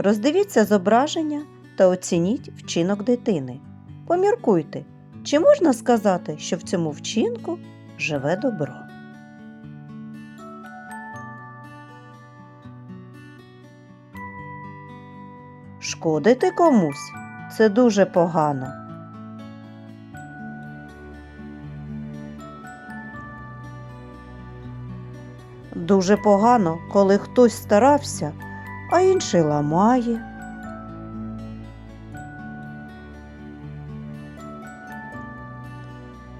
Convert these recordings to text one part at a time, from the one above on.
Роздивіться зображення та оцініть вчинок дитини. Поміркуйте, чи можна сказати, що в цьому вчинку живе добро. Шкодити комусь це дуже погано. Дуже погано, коли хтось старався, а інший ламає.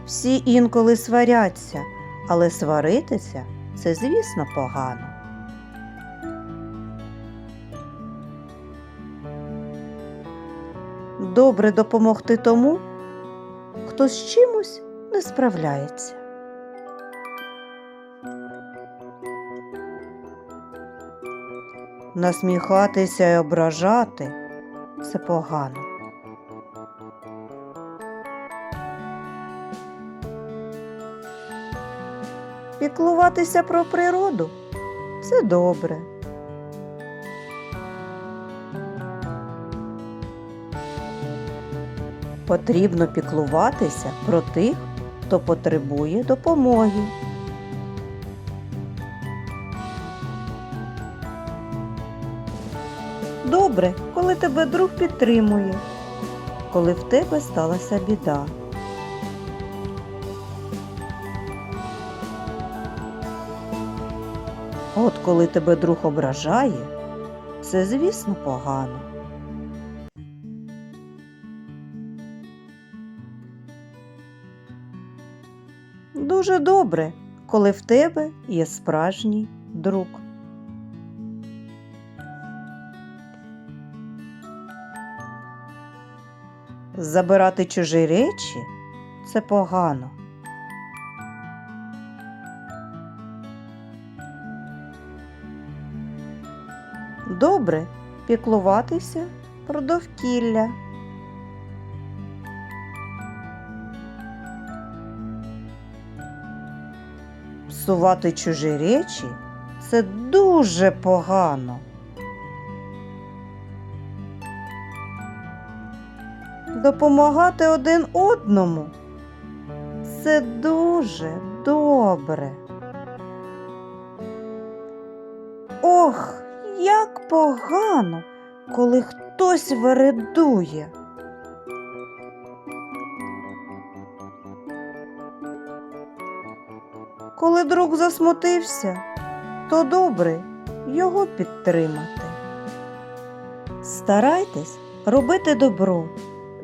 Всі інколи сваряться, але сваритися це, звісно, погано. Добре допомогти тому, хто з чимось не справляється. Насміхатися і ображати це погано. Піклуватися про природу це добре. Потрібно піклуватися про тих, хто потребує допомоги. Добре, коли тебе друг підтримує, коли в тебе сталася біда. От коли тебе друг ображає, це, звісно, погано. Дуже добре, коли в тебе є справжній друг. Забирати чужі речі це погано. Добре піклуватися про довкілля. Псувати чужі речі це дуже погано. Допомагати один одному це дуже добре. Ох, як погано, коли хтось вередує. Коли друг засмутився, то добре його підтримати. Старайтесь робити добро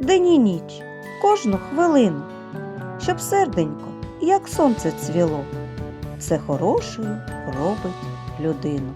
день і ніч, кожну хвилину, щоб серденько, як сонце цвіло, все хорошою робить людину.